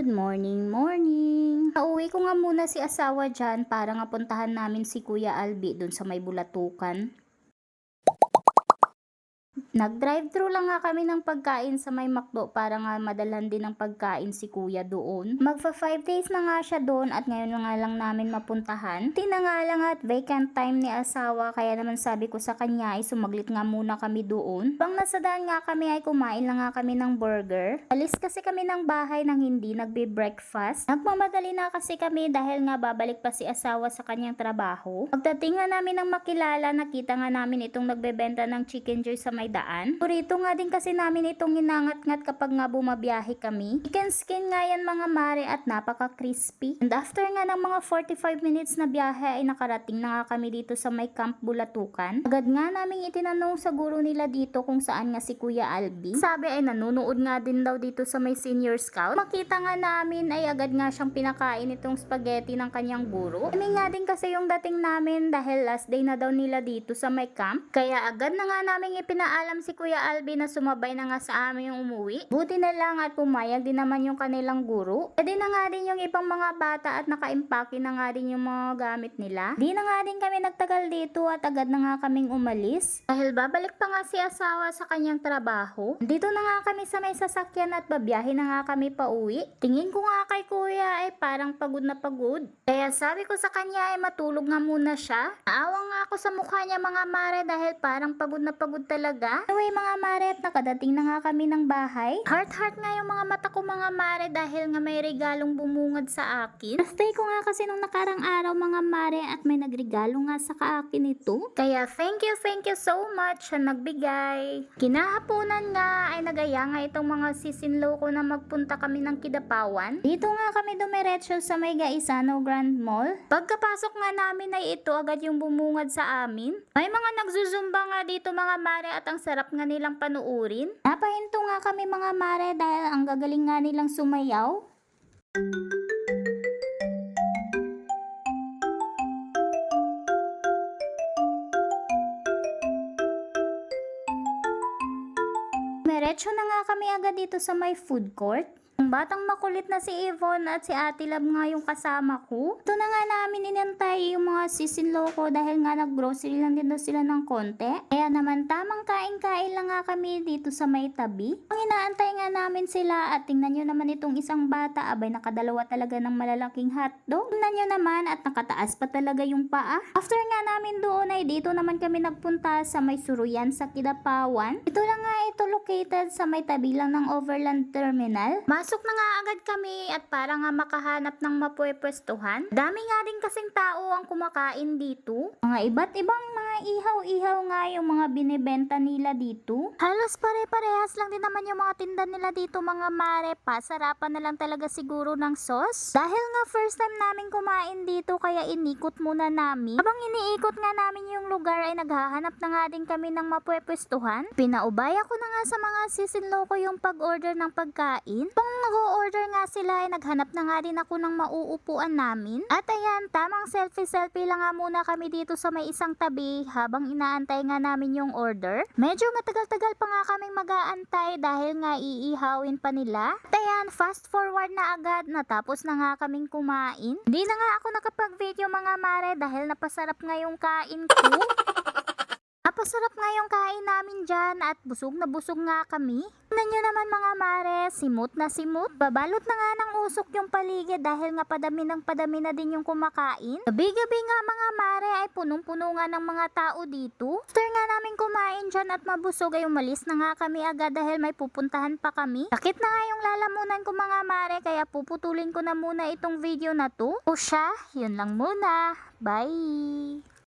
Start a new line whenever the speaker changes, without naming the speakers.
Good morning, morning. Nauwi ko nga muna si asawa dyan para nga puntahan namin si Kuya Albi dun sa may bulatukan. Nag-drive-thru lang nga kami ng pagkain sa may McDo para nga madalan din ng pagkain si kuya doon. Magfa 5 days na nga siya doon at ngayon nga lang namin mapuntahan. Tina nga at vacant time ni asawa kaya naman sabi ko sa kanya ay sumaglit nga muna kami doon. Bang nasa nga kami ay kumain lang nga kami ng burger. Alis kasi kami ng bahay nang hindi nagbe-breakfast. Nagmamadali na kasi kami dahil nga babalik pa si asawa sa kanyang trabaho. Pagdating nga namin ng makilala, nakita nga namin itong nagbebenta ng chicken joy sa may daan. Burrito nga din kasi namin itong hinangat-ngat kapag nga bumabiyahe kami. Chicken skin nga yan mga mare at napaka-crispy. And after nga ng mga 45 minutes na biyahe ay nakarating na nga kami dito sa may Camp Bulatukan. Agad nga namin itinanong sa guro nila dito kung saan nga si Kuya Albi. Sabi ay nanonood nga din daw dito sa may senior scout. Makita nga namin ay agad nga siyang pinakain itong spaghetti ng kanyang guro. Kami nga din kasi yung dating namin dahil last day na daw nila dito sa may camp. Kaya agad na nga namin ipinaalam si Kuya Albi na sumabay na nga sa amin yung umuwi. Buti na lang at pumayag din naman yung kanilang guro. Pwede na nga din yung ibang mga bata at nakaimpake na nga din yung mga gamit nila. Di na nga din kami nagtagal dito at agad na nga kaming umalis. Dahil babalik pa nga si asawa sa kanyang trabaho. Dito na nga kami sa may sasakyan at babiyahe na nga kami pa uwi. Tingin ko nga kay kuya ay parang pagod na pagod. Kaya sabi ko sa kanya ay matulog nga muna siya. Naawa nga ako sa mukha niya mga mare dahil parang pagod na pagod talaga. Anyway mga mare at nakadating na nga kami ng bahay. Heart heart nga yung mga mata ko mga mare dahil nga may regalong bumungad sa akin. Birthday ko nga kasi nung nakarang araw mga mare at may nagregalo nga sa kaakin ito. Kaya thank you, thank you so much sa nagbigay. Kinahaponan nga ay nagaya nga itong mga sisinlo ko na magpunta kami ng Kidapawan. Dito nga kami dumiretso sa may Gaisano Grand Mall. Pagkapasok nga namin ay ito agad yung bumungad sa amin. May mga nagzuzumba nga dito mga mare at ang sarap nga nilang panuurin. Napahinto nga kami mga mare dahil ang gagaling nga nilang sumayaw. Diretso na nga kami agad dito sa may food court. Ang batang makulit na si Yvonne at si Ate Lab nga yung kasama ko. Ito na nga namin inantay yung mga sisinlo ko dahil nga nag-grocery lang din daw sila ng konti. Kaya naman tamang kain-kain lang nga kami dito sa may tabi. Ang inaantay nga namin sila at tingnan nyo naman itong isang bata abay nakadalawa talaga ng malalaking hotdog. Tingnan nyo naman at nakataas pa talaga yung paa. After nga namin doon ay dito naman kami nagpunta sa may suruyan sa Kidapawan. Ito lang nga ito located sa may tabi lang ng Overland Terminal. Masok na nga agad kami at para nga makahanap ng mapwepwestuhan. Dami nga din kasing tao ang kumakain dito. Mga iba't ibang mga ihaw-ihaw nga yung mga binibenta nila dito. Halos pare-parehas lang din naman yung mga tinda nila dito mga mare. Pasarapan na lang talaga siguro ng sauce. Dahil nga first time namin kumain dito kaya inikot muna namin. Habang iniikot nga namin yung lugar ay naghahanap na nga din kami ng mapwepwestuhan. Pinaubaya ko na nga sa mga sisinlo ko yung pag-order ng pagkain. Pang nag-order nga sila ay naghanap na nga din ako ng mauupuan namin. At ayan, tamang selfie-selfie lang nga muna kami dito sa may isang tabi habang inaantay nga namin yung order. Medyo matagal-tagal pa nga kaming mag-aantay dahil nga iihawin pa nila. At ayan, fast forward na agad, natapos na nga kaming kumain. Hindi na nga ako nakapag-video mga mare dahil napasarap nga yung kain ko. Napasarap nga yung kain namin dyan at busog na busog nga kami. Tignan nyo naman mga mare, simut na simut. Babalot na nga ng usok yung paligid dahil nga padami ng padami na din yung kumakain. Gabi-gabi nga mga mare ay punong-puno nga ng mga tao dito. After nga namin kumain dyan at mabusog ay umalis na nga kami agad dahil may pupuntahan pa kami. Sakit na nga yung lalamunan ko mga mare kaya puputulin ko na muna itong video na to. O siya, yun lang muna. Bye!